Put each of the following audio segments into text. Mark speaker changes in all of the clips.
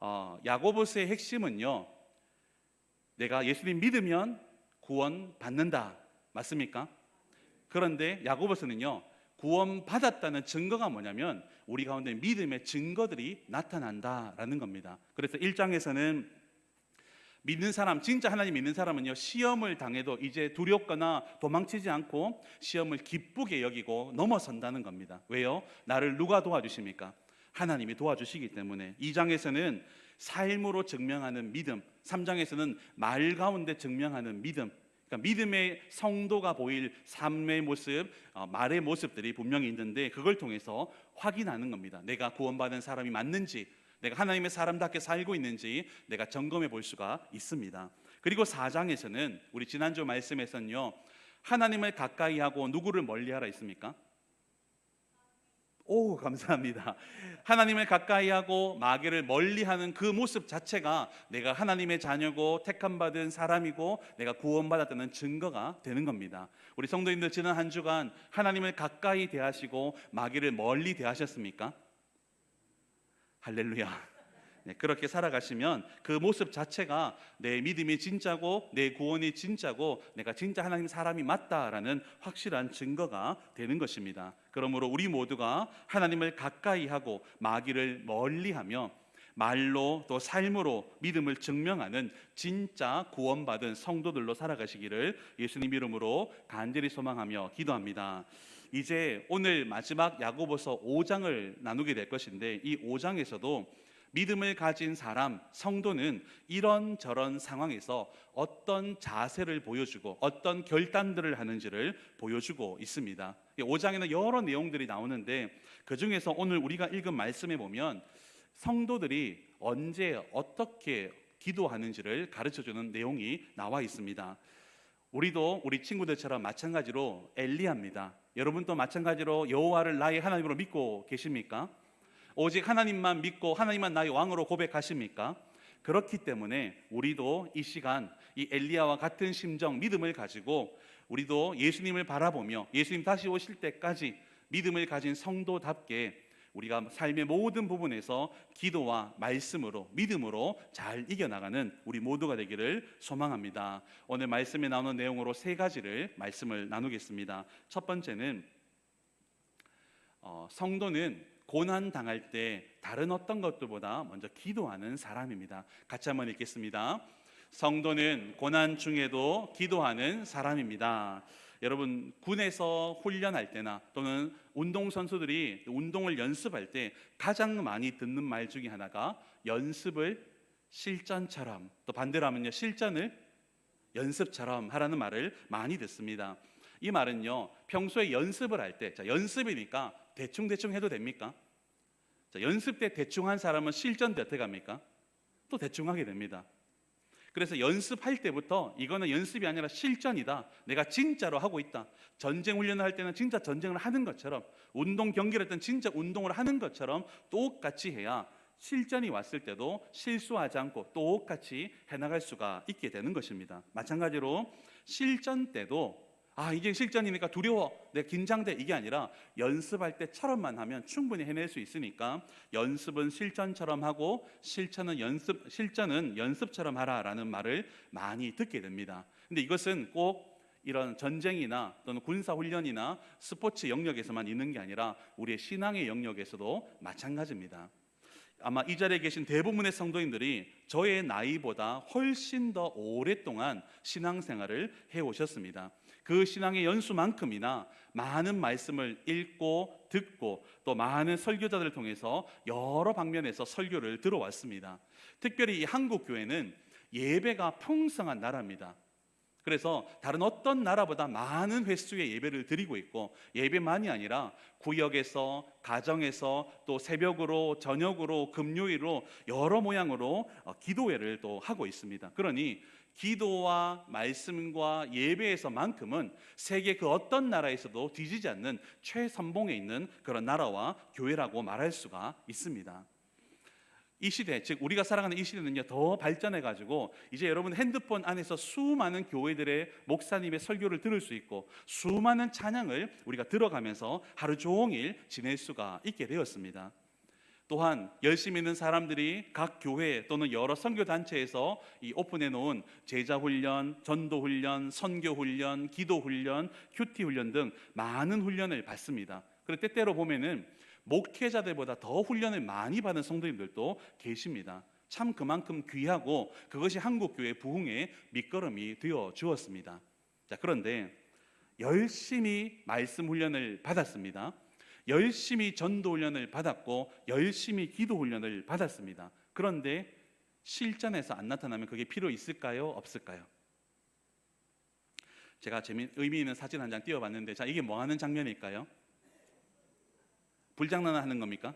Speaker 1: 어, 야고보스의 핵심은요. 내가 예수님 믿으면 구원 받는다. 맞습니까? 그런데 야고보스는요. 구원 받았다는 증거가 뭐냐면 우리 가운데 믿음의 증거들이 나타난다라는 겁니다. 그래서 1장에서는 믿는 사람, 진짜 하나님 믿는 사람은요, 시험을 당해도 이제 두렵거나 도망치지 않고 시험을 기쁘게 여기고 넘어선다는 겁니다. 왜요? 나를 누가 도와주십니까? 하나님이 도와주시기 때문에. 2장에서는 삶으로 증명하는 믿음, 3장에서는 말 가운데 증명하는 믿음, 그러니까 믿음의 성도가 보일 삶의 모습, 어, 말의 모습들이 분명히 있는데 그걸 통해서 확인하는 겁니다. 내가 구원받은 사람이 맞는지, 내가 하나님의 사람답게 살고 있는지 내가 점검해 볼 수가 있습니다. 그리고 4장에서는 우리 지난주 말씀에서는요. 하나님을 가까이 하고 누구를 멀리 하라 있습니까? 오, 감사합니다. 하나님을 가까이 하고 마귀를 멀리 하는 그 모습 자체가 내가 하나님의 자녀고 택함 받은 사람이고 내가 구원받았다는 증거가 되는 겁니다. 우리 성도님들 지난 한 주간 하나님을 가까이 대하시고 마귀를 멀리 대하셨습니까? 할렐루야. 네, 그렇게 살아가시면 그 모습 자체가 내 믿음이 진짜고 내 구원이 진짜고 내가 진짜 하나님 사람이 맞다라는 확실한 증거가 되는 것입니다. 그러므로 우리 모두가 하나님을 가까이 하고 마귀를 멀리 하며 말로 또 삶으로 믿음을 증명하는 진짜 구원받은 성도들로 살아가시기를 예수님 이름으로 간절히 소망하며 기도합니다. 이제 오늘 마지막 야고보서 5장을 나누게 될 것인데 이 5장에서도 믿음을 가진 사람, 성도는 이런저런 상황에서 어떤 자세를 보여주고 어떤 결단들을 하는지를 보여주고 있습니다. 5장에는 여러 내용들이 나오는데 그 중에서 오늘 우리가 읽은 말씀에 보면 성도들이 언제 어떻게 기도하는지를 가르쳐 주는 내용이 나와 있습니다. 우리도 우리 친구들처럼 마찬가지로 엘리야입니다. 여러분도 마찬가지로 여호와를 나의 하나님으로 믿고 계십니까? 오직 하나님만 믿고 하나님만 나의 왕으로 고백하십니까? 그렇기 때문에 우리도 이 시간 이 엘리야와 같은 심정 믿음을 가지고 우리도 예수님을 바라보며 예수님 다시 오실 때까지 믿음을 가진 성도답게 우리가 삶의 모든 부분에서 기도와 말씀으로 믿음으로 잘 이겨나가는 우리 모두가 되기를 소망합니다. 오늘 말씀에 나오는 내용으로 세 가지를 말씀을 나누겠습니다. 첫 번째는 어, 성도는 고난 당할 때 다른 어떤 것들보다 먼저 기도하는 사람입니다. 같이 한번 읽겠습니다. 성도는 고난 중에도 기도하는 사람입니다. 여러분 군에서 훈련할 때나 또는 운동 선수들이 운동을 연습할 때 가장 많이 듣는 말 중에 하나가 연습을 실전처럼 또 반대로 하면요 실전을 연습처럼 하라는 말을 많이 듣습니다. 이 말은요 평소에 연습을 할때 연습이니까 대충 대충 해도 됩니까? 자, 연습 때 대충 한 사람은 실전 때 어떻게 합니까? 또 대충 하게 됩니다. 그래서 연습할 때부터 이거는 연습이 아니라 실전이다. 내가 진짜로 하고 있다. 전쟁 훈련을 할 때는 진짜 전쟁을 하는 것처럼 운동 경기를 할 때는 진짜 운동을 하는 것처럼 똑같이 해야 실전이 왔을 때도 실수하지 않고 똑같이 해나갈 수가 있게 되는 것입니다. 마찬가지로 실전 때도 아 이게 실전이니까 두려워 내가 긴장돼 이게 아니라 연습할 때처럼만 하면 충분히 해낼 수 있으니까 연습은 실전처럼 하고 실천은 연습 실전은 연습처럼 하라라는 말을 많이 듣게 됩니다. 근데 이것은 꼭 이런 전쟁이나 또는 군사 훈련이나 스포츠 영역에서만 있는 게 아니라 우리의 신앙의 영역에서도 마찬가지입니다. 아마 이 자리에 계신 대부분의 성도님들이 저의 나이보다 훨씬 더 오랫동안 신앙생활을 해 오셨습니다. 그 신앙의 연수만큼이나 많은 말씀을 읽고 듣고 또 많은 설교자들을 통해서 여러 방면에서 설교를 들어왔습니다. 특별히 이 한국 교회는 예배가 풍성한 나라입니다. 그래서 다른 어떤 나라보다 많은 횟수의 예배를 드리고 있고 예배만이 아니라 구역에서 가정에서 또 새벽으로 저녁으로 금요일로 여러 모양으로 어, 기도회를 또 하고 있습니다. 그러니 기도와 말씀과 예배에서만큼은 세계 그 어떤 나라에서도 뒤지지 않는 최선봉에 있는 그런 나라와 교회라고 말할 수가 있습니다. 이 시대, 즉 우리가 살아가는 이 시대는요 더 발전해 가지고 이제 여러분 핸드폰 안에서 수많은 교회들의 목사님의 설교를 들을 수 있고 수많은 찬양을 우리가 들어가면서 하루 종일 지낼 수가 있게 되었습니다. 또한 열심히 있는 사람들이 각 교회 또는 여러 선교 단체에서 이 오픈해 놓은 제자 훈련, 전도 훈련, 선교 훈련, 기도 훈련, 큐티 훈련 등 많은 훈련을 받습니다. 그리고 때때로 보면은 목회자들보다 더 훈련을 많이 받은 성도님들도 계십니다. 참 그만큼 귀하고 그것이 한국 교회 부흥의 밑거름이 되어 주었습니다. 자, 그런데 열심히 말씀 훈련을 받았습니다. 열심히 전도 훈련을 받았고 열심히 기도 훈련을 받았습니다. 그런데 실전에서 안 나타나면 그게 필요 있을까요? 없을까요? 제가 재미 의미 있는 사진 한 장 띄워봤는데 자 이게 뭐 하는 장면일까요? 불장난을 하는 겁니까?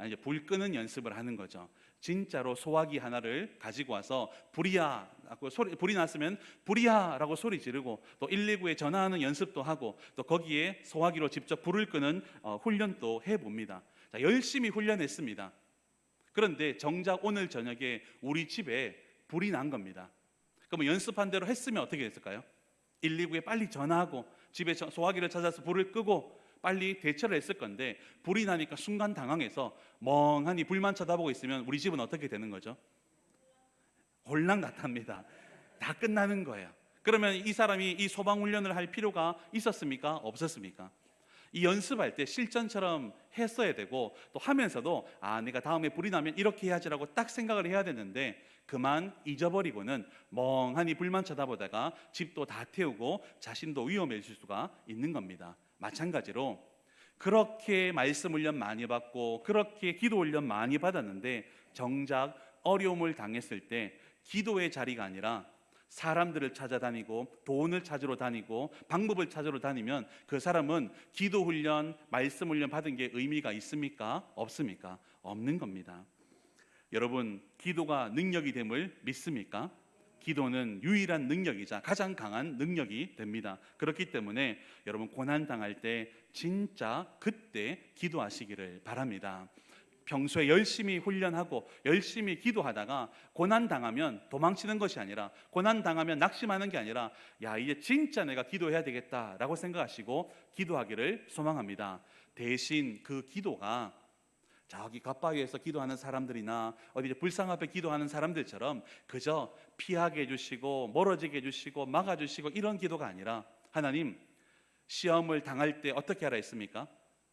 Speaker 1: 아니 이제 불 끄는 연습을 하는 거죠. 진짜로 소화기 하나를 가지고 와서 불이야 라고 소리 불이 났으면 불이야라고 소리 지르고 또 119에 전화하는 연습도 하고 또 거기에 소화기로 직접 불을 끄는 어, 훈련도 해 봅니다. 자, 열심히 훈련했습니다. 그런데 정작 오늘 저녁에 우리 집에 불이 난 겁니다. 그러면 연습한 대로 했으면 어떻게 됐을까요? 119에 빨리 전화하고 집에 저- 소화기를 찾아서 불을 끄고 빨리 대처를 했을 건데 불이 나니까 순간 당황해서 멍하니 불만 쳐다보고 있으면 우리 집은 어떻게 되는 거죠? 홀랑 나탑니다. 다 끝나는 거예요. 그러면 이 사람이 이 소방 훈련을 할 필요가 있었습니까? 없었습니까? 이 연습할 때 실전처럼 했어야 되고 또 하면서도 아 내가 다음에 불이 나면 이렇게 해야지라고 딱 생각을 해야 되는데 그만 잊어버리고는 멍하니 불만 쳐다보다가 집도 다 태우고 자신도 위험해질 수가 있는 겁니다. 마찬가지로 그렇게 말씀 훈련 많이 받고 그렇게 기도 훈련 많이 받았는데 정작 어려움을 당했을 때 기도의 자리가 아니라 사람들을 찾아다니고 돈을 찾으러 다니고 방법을 찾으러 다니면 그 사람은 기도 훈련, 말씀 훈련 받은 게 의미가 있습니까? 없습니까? 없는 겁니다. 여러분, 기도가 능력이 됨을 믿습니까? 기도는 유일한 능력이자 가장 강한 능력이 됩니다. 그렇기 때문에 여러분 고난 당할 때 진짜 그때 기도하시기를 바랍니다. 평소에 열심히 훈련하고 열심히 기도하다가 고난 당하면 도망치는 것이 아니라 고난 당하면 낙심하는 게 아니라 야 이제 진짜 내가 기도해야 되겠다라고 생각하시고 기도하기를 소망합니다. 대신 그 기도가 저기 갓바위에서 기도하는 사람들이나 어디 불상 앞에 기도하는 사람들처럼 그저 피하게 해주시고 멀어지게 해주시고 막아주시고 이런 기도가 아니라 하나님 시험을 당할 때 어떻게 하라 했습니까?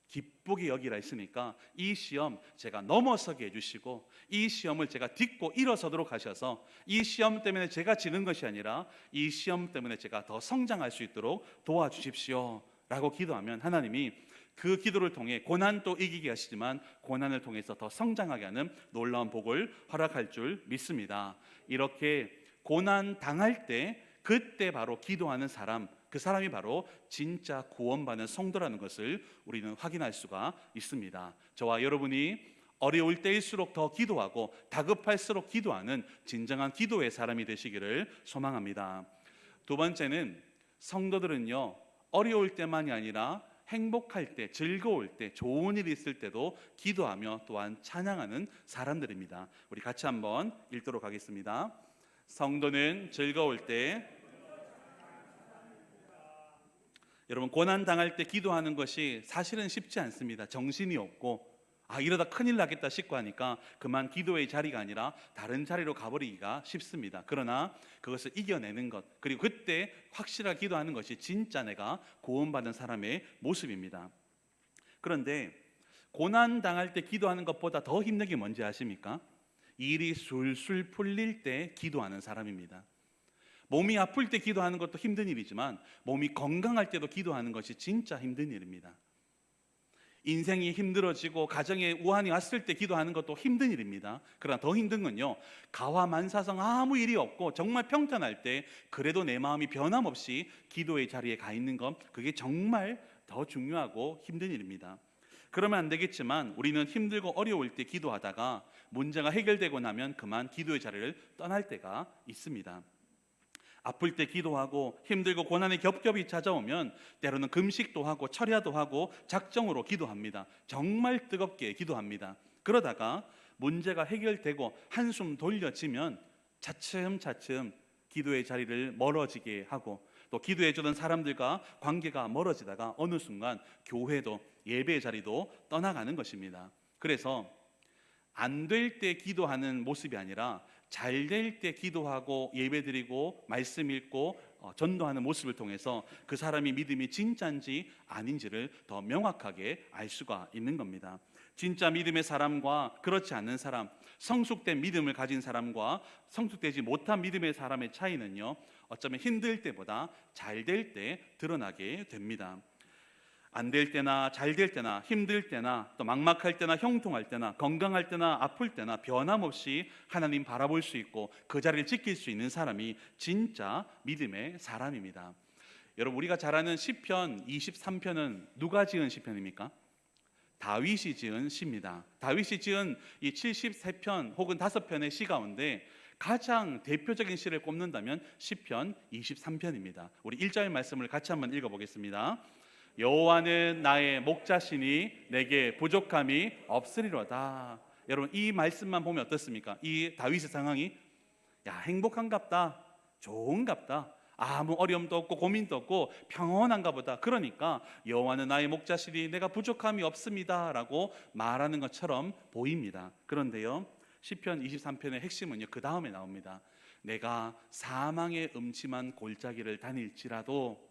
Speaker 1: 기쁘게 여기라 했으니까 이 시험 제가 넘어서게 해주시고 이 시험을 제가 딛고 일어서도록 하셔서 이 시험 때문에 제가 지는 것이 아니라 이 시험 때문에 제가 더 성장할 수 있도록 도와주십시오 라고 기도하면 하나님이 그 기도를 통해 고난도 이기게 하시지만 고난을 통해서 더 성장하게 하는 놀라운 복을 허락할 줄 믿습니다. 이렇게 고난 당할 때 그때 바로 기도하는 사람 그 사람이 바로 진짜 구원받는 성도라는 것을 우리는 확인할 수가 있습니다. 저와 여러분이 어려울 때일수록 더 기도하고 다급할수록 기도하는 진정한 기도의 사람이 되시기를 소망합니다. 두 번째는 성도들은요 어려울 때만이 아니라 행복할 때, 즐거울 때, 좋은 일이 있을 때도 기도하며 또한 찬양하는 사람들입니다. 우리 같이 한번 읽도록 하겠습니다. 성도는 즐거울 때 여러분 고난 당할 때 기도하는 것이 사실은 쉽지 않습니다. 정신이 없고 아 이러다 큰일 나겠다 싶고 하니까 그만 기도의 자리가 아니라 다른 자리로 가버리기가 쉽습니다. 그러나 그것을 이겨내는 것 그리고 그때 확실하게 기도하는 것이 진짜 내가 구원받은 사람의 모습입니다. 그런데 고난 당할 때 기도하는 것보다 더 힘든 게 뭔지 아십니까? 일이 술술 풀릴 때 기도하는 사람입니다. 몸이 아플 때 기도하는 것도 힘든 일이지만 몸이 건강할 때도 기도하는 것이 진짜 힘든 일입니다. 인생이 힘들어지고 가정에 우환이 왔을 때 기도하는 것도 힘든 일입니다. 그러나 더 힘든 건요. 가와 만사성 아무 일이 없고 정말 평탄할 때 그래도 내 마음이 변함없이 기도의 자리에 가 있는 것 그게 정말 더 중요하고 힘든 일입니다. 그러면 안 되겠지만 우리는 힘들고 어려울 때 기도하다가 문제가 해결되고 나면 그만 기도의 자리를 떠날 때가 있습니다. 아플 때 기도하고 힘들고 고난이 겹겹이 찾아오면 때로는 금식도 하고 철야도 하고 작정으로 기도합니다. 정말 뜨겁게 기도합니다. 그러다가 문제가 해결되고 한숨 돌려지면 차츰차츰 기도의 자리를 멀어지게 하고 또 기도해 주던 사람들과 관계가 멀어지다가 어느 순간 교회도 예배의 자리도 떠나가는 것입니다. 그래서 안 될 때 기도하는 모습이 아니라 잘 될 때 기도하고 예배드리고 말씀 읽고 어, 전도하는 모습을 통해서 그 사람이 믿음이 진짜인지 아닌지를 더 명확하게 알 수가 있는 겁니다. 진짜 믿음의 사람과 그렇지 않는 사람, 성숙된 믿음을 가진 사람과 성숙되지 못한 믿음의 사람의 차이는요. 어쩌면 힘들 때보다 잘 될 때 드러나게 됩니다. 안 될 때나 잘 될 때나 힘들 때나 또 막막할 때나 형통할 때나 건강할 때나 아플 때나 변함없이 하나님 바라볼 수 있고 그 자리를 지킬 수 있는 사람이 진짜 믿음의 사람입니다. 여러분 우리가 잘 아는 시편 23편은 누가 지은 시편입니까? 다윗이 지은 시입니다. 다윗이 지은 이 73편 혹은 5편의 시 가운데 가장 대표적인 시를 꼽는다면 시편 23편입니다. 우리 1절 말씀을 같이 한번 읽어 보겠습니다. 여호와는 나의 목자시니 내게 부족함이 없으리로다. 여러분 이 말씀만 보면 어떻습니까? 이 다윗의 상황이 야 행복한갑다, 좋은갑다. 아무 어려움도 없고 고민도 없고 평온한가 보다. 그러니까 여호와는 나의 목자시니 내가 부족함이 없습니다라고 말하는 것처럼 보입니다. 그런데요. 시편 23편의 핵심은요. 그 다음에 나옵니다. 내가 사망의 음침한 골짜기를 다닐지라도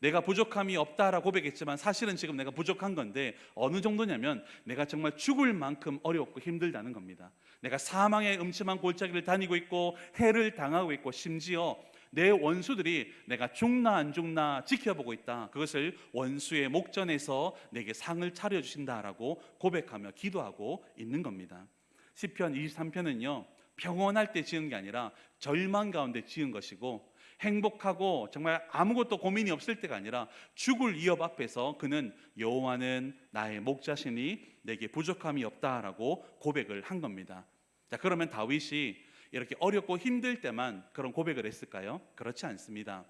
Speaker 1: 내가 부족함이 없다라고 고백했지만 사실은 지금 내가 부족한 건데 어느 정도냐면 내가 정말 죽을 만큼 어렵고 힘들다는 겁니다. 내가 사망의 음침한 골짜기를 다니고 있고 해를 당하고 있고 심지어 내 원수들이 내가 죽나 안 죽나 지켜보고 있다. 그것을 원수의 목전에서 내게 상을 차려 주신다라고 고백하며 기도하고 있는 겁니다. 시편 23편은요. 평온할 때 지은 게 아니라 절망 가운데 지은 것이고 행복하고 정말 아무것도 고민이 없을 때가 아니라 죽을 위협 앞에서 그는 여호와는 나의 목자시니 내게 부족함이 없다라고 고백을 한 겁니다. 자, 그러면 다윗이 이렇게 어렵고 힘들 때만 그런 고백을 했을까요? 그렇지 않습니다.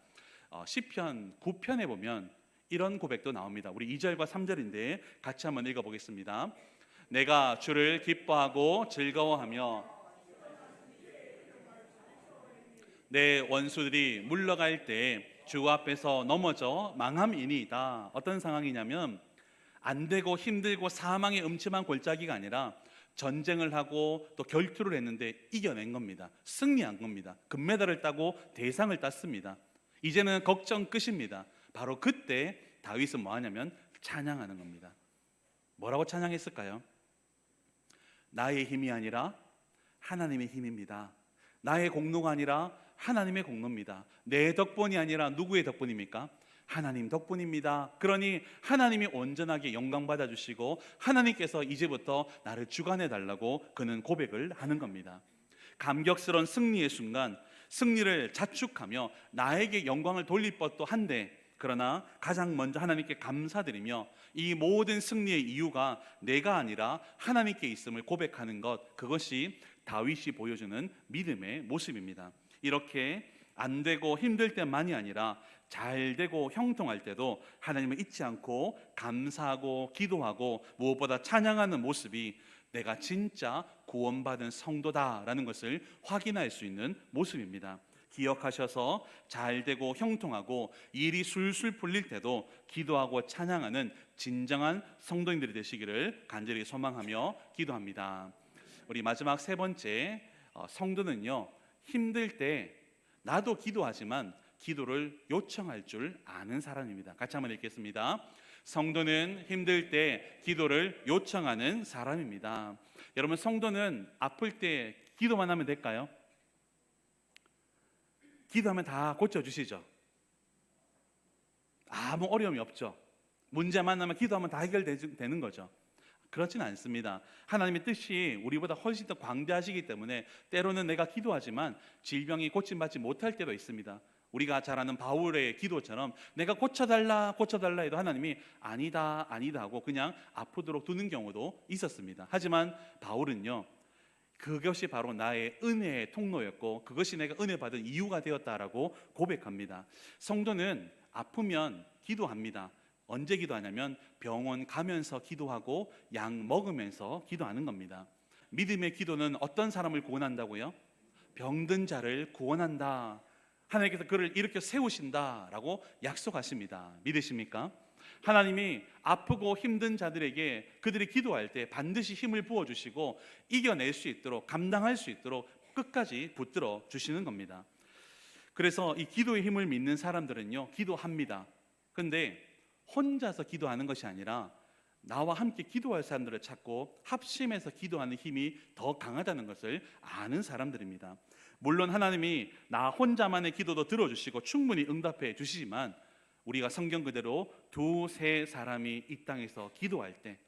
Speaker 1: 어, 시편 9편에 보면 이런 고백도 나옵니다. 우리 2절과 3절인데 같이 한번 읽어 보겠습니다. 내가 주를 기뻐하고 즐거워하며 내 원수들이 물러갈 때 주 앞에서 넘어져 망함이니이다. 어떤 상황이냐면 안 되고 힘들고 사망의 음침한 골짜기가 아니라 전쟁을 하고 또 결투를 했는데 이겨낸 겁니다. 승리한 겁니다. 금메달을 따고 대상을 땄습니다. 이제는 걱정 끝입니다. 바로 그때 다윗은 뭐 하냐면 찬양하는 겁니다. 뭐라고 찬양했을까요? 나의 힘이 아니라 하나님의 힘입니다. 나의 공로가 아니라 하나님의 공로입니다. 내 덕분이 아니라 누구의 덕분입니까? 하나님 덕분입니다. 그러니 하나님이 온전하게 영광 받아 주시고 하나님께서 이제부터 나를 주관해 달라고 그는 고백을 하는 겁니다. 감격스러운 승리의 순간 승리를 자축하며 나에게 영광을 돌릴 법도 한데 그러나 가장 먼저 하나님께 감사드리며 이 모든 승리의 이유가 내가 아니라 하나님께 있음을 고백하는 것 그것이 다윗이 보여주는 믿음의 모습입니다. 이렇게 안 되고 힘들 때만이 아니라 잘 되고 형통할 때도 하나님을 잊지 않고 감사하고 기도하고 무엇보다 찬양하는 모습이 내가 진짜 구원받은 성도다라는 것을 확인할 수 있는 모습입니다. 기억하셔서 잘 되고 형통하고 일이 술술 풀릴 때도 기도하고 찬양하는 진정한 성도인들이 되시기를 간절히 소망하며 기도합니다. 우리 마지막 세 번째 어, 성도는요 힘들 때 나도 기도하지만 기도를 요청할 줄 아는 사람입니다. 같이 한번 읽겠습니다. 성도는 힘들 때 기도를 요청하는 사람입니다. 여러분 성도는 아플 때 기도만 하면 될까요? 기도하면 다 고쳐 주시죠. 아무 어려움이 없죠. 문제 만 나면 기도하면 다 해결되는 거죠. 그렇지는 않습니다. 하나님의 뜻이 우리보다 훨씬 더 광대하시기 때문에 때로는 내가 기도하지만 질병이 고침받지 못할 때도 있습니다. 우리가 잘 아는 바울의 기도처럼 내가 고쳐달라 고쳐달라 해도 하나님이 아니다 아니다 하고 그냥 아프도록 두는 경우도 있었습니다. 하지만 바울은요 그것이 바로 나의 은혜의 통로였고 그것이 내가 은혜 받은 이유가 되었다라고 고백합니다. 성도는 아프면 기도합니다. 언제 기도하냐면 병원 가면서 기도하고 약 먹으면서 기도하는 겁니다. 믿음의 기도는 어떤 사람을 구원한다고요? 병든 자를 구원한다. 하나님께서 그를 일으켜 세우신다라고 약속하십니다. 믿으십니까? 하나님이 아프고 힘든 자들에게 그들이 기도할 때 반드시 힘을 부어 주시고 이겨낼 수 있도록 감당할 수 있도록 끝까지 붙들어 주시는 겁니다. 그래서 이 기도의 힘을 믿는 사람들은요, 기도합니다. 근데 혼자서 기도하는 것이 아니라 나와 함께 기도할 사람들을 찾고 합심해서 기도하는 힘이 더 강하다는 것을 아는 사람들입니다. 물론 하나님이 나 혼자만의 기도도 들어주시고 충분히 응답해 주시지만 우리가 성경 그대로 두세 사람이 이 땅에서 기도할 때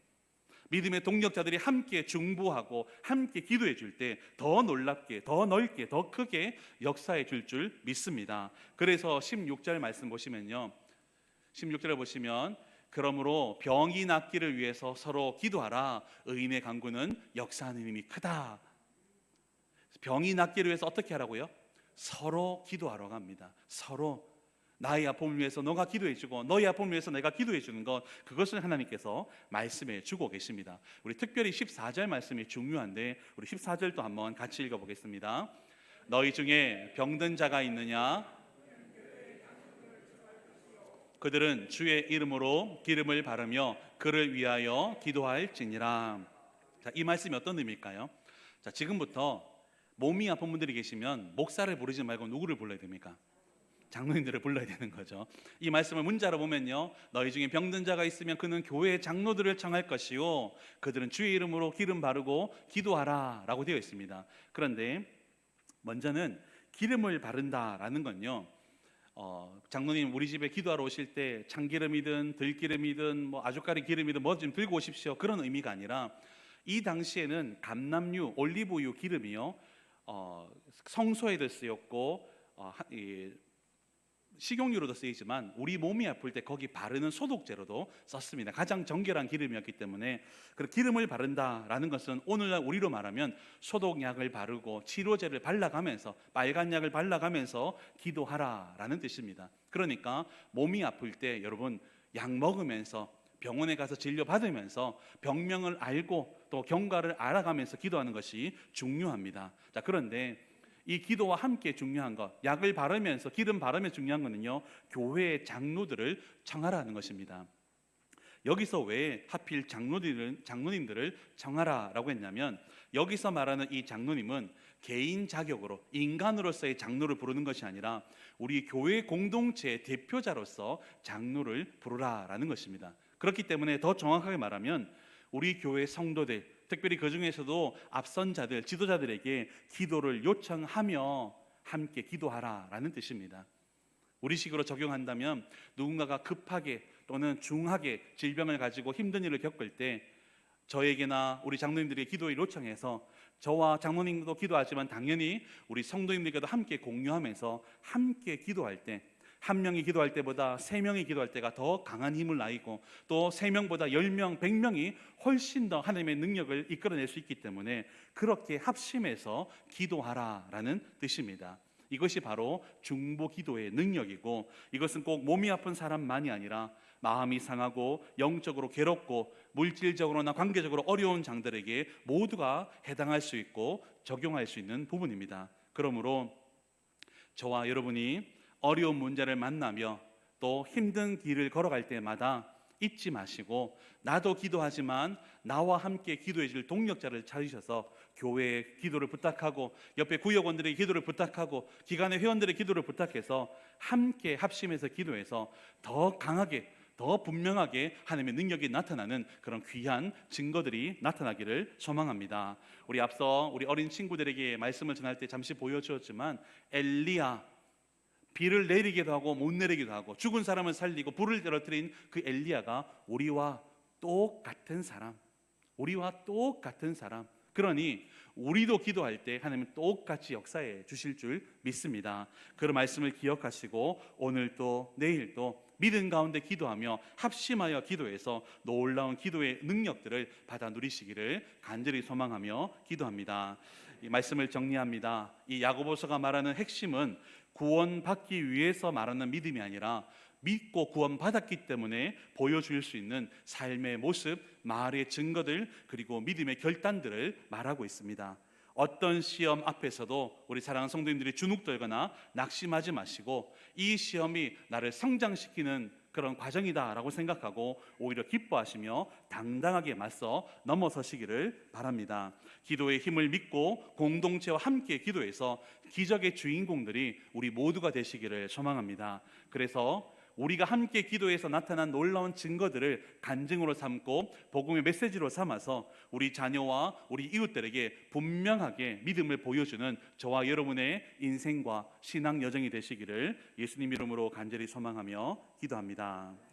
Speaker 1: 믿음의 동력자들이 함께 중보하고 함께 기도해 줄 때 더 놀랍게 더 넓게 더 크게 역사해 줄 줄 믿습니다. 그래서 16절 말씀 보시면요. 16절에 보시면 그러므로 병이 낫기를 위해서 서로 기도하라. 의인의 강구는 역사하는 힘이 크다. 병이 낫기를 위해서 어떻게 하라고요? 서로 기도하러 갑니다. 서로 나의 아픔을 위해서 너가 기도해 주고 너의 아픔을 위해서 내가 기도해 주는 것 그것을 하나님께서 말씀해 주고 계십니다. 우리 특별히 14절 말씀이 중요한데 우리 14절도 한번 같이 읽어 보겠습니다. 너희 중에 병든 자가 있느냐 그들은 주의 이름으로 기름을 바르며 그를 위하여 기도할지니라. 자, 이 말씀이 어떤 의미일까요? 자, 지금부터 몸이 아픈 분들이 계시면 목사를 부르지 말고 누구를 불러야 됩니까? 장로님들을 불러야 되는 거죠. 이 말씀을 문자로 보면요. 너희 중에 병든 자가 있으면 그는 교회의 장로들을 청할 것이요. 그들은 주의 이름으로 기름 바르고 기도하라 라고 되어 있습니다. 그런데 먼저는 기름을 바른다라는 건요. 어, 장로님 우리 집에 기도하러 오실 때 참기름이든 들기름이든 뭐 아주까리 기름이든 뭐 좀 들고 오십시오. 그런 의미가 아니라 이 당시에는 감남유, 올리브유 기름이요. 어, 성소에도 쓰였고 어, 하- 이, 식용유로도 쓰이지만 우리 몸이 아플 때 거기 바르는 소독제로도 썼습니다. 가장 정결한 기름이었기 때문에 그 기름을 바른다라는 것은 오늘날 우리로 말하면 소독약을 바르고 치료제를 발라가면서 빨간 약을 발라가면서 기도하라라는 뜻입니다. 그러니까 몸이 아플 때 여러분 약 먹으면서 병원에 가서 진료 받으면서 병명을 알고 또 경과를 알아가면서 기도하는 것이 중요합니다. 자, 그런데 이 기도와 함께 중요한 것, 약을 바르면서 기름 바르면 중요한 거는요, 교회의 장로들을 청하라는 것입니다. 여기서 왜 하필 장로들을 장로님들을 청하라라고 했냐면 여기서 말하는 이 장로님은 개인 자격으로 인간으로서의 장로를 부르는 것이 아니라 우리 교회 공동체의 대표자로서 장로를 부르라라는 것입니다. 그렇기 때문에 더 정확하게 말하면 우리 교회 성도들 특별히 그 중에서도 앞선 자들 지도자들에게 기도를 요청하며 함께 기도하라 라는 뜻입니다. 우리식으로 적용한다면 누군가가 급하게 또는 중하게 질병을 가지고 힘든 일을 겪을 때 저에게나 우리 장로님들이 기도를 요청해서 저와 장로님도 기도하지만 당연히 우리 성도님들께도 함께 공유하면서 함께 기도할 때 한 명이 기도할 때보다 세 명이 기도할 때가 더 강한 힘을 나이고 또 세 명보다 열 명, 백 명이 훨씬 더 하나님의 능력을 이끌어낼 수 있기 때문에 그렇게 합심해서 기도하라라는 뜻입니다. 이것이 바로 중보 기도의 능력이고 이것은 꼭 몸이 아픈 사람만이 아니라 마음이 상하고 영적으로 괴롭고 물질적으로나 관계적으로 어려운 장들에게 모두가 해당할 수 있고 적용할 수 있는 부분입니다. 그러므로 저와 여러분이 어려운 문제를 만나며 또 힘든 길을 걸어갈 때마다 잊지 마시고 나도 기도하지만 나와 함께 기도해 줄 동력자를 찾으셔서 교회에 기도를 부탁하고 옆에 구역원들의 기도를 부탁하고 기관의 회원들의 기도를 부탁해서 함께 합심해서 기도해서 더 강하게 더 분명하게 하나님의 능력이 나타나는 그런 귀한 증거들이 나타나기를 소망합니다. 우리 앞서 우리 어린 친구들에게 말씀을 전할 때 잠시 보여주었지만 엘리야 비를 내리기도 하고 못 내리기도 하고 죽은 사람을 살리고 불을 떨어뜨린 그 엘리야가 우리와 똑같은 사람, 우리와 똑같은 사람. 그러니 우리도 기도할 때 하나님은 똑같이 역사해 주실 줄 믿습니다. 그런 말씀을 기억하시고 오늘도 내일도 믿음 가운데 기도하며 합심하여 기도해서 놀라운 기도의 능력들을 받아 누리시기를 간절히 소망하며 기도합니다. 이 말씀을 정리합니다. 이 야고보서가 말하는 핵심은 구원받기 위해서 말하는 믿음이 아니라 믿고 구원받았기 때문에 보여줄 수 있는 삶의 모습, 말의 증거들, 그리고 믿음의 결단들을 말하고 있습니다. 어떤 시험 앞에서도 우리 사랑하는 성도님들이 주눅 들거나 낙심하지 마시고 이 시험이 나를 성장시키는 그런 과정이다라고 생각하고 오히려 기뻐하시며 당당하게 맞서 넘어서시기를 바랍니다. 기도의 힘을 믿고 공동체와 함께 기도해서 기적의 주인공들이 우리 모두가 되시기를 소망합니다. 그래서 우리가 함께 기도해서 나타난 놀라운 증거들을 간증으로 삼고 복음의 메시지로 삼아서 우리 자녀와 우리 이웃들에게 분명하게 믿음을 보여주는 저와 여러분의 인생과 신앙 여정이 되시기를 예수님 이름으로 간절히 소망하며 기도합니다.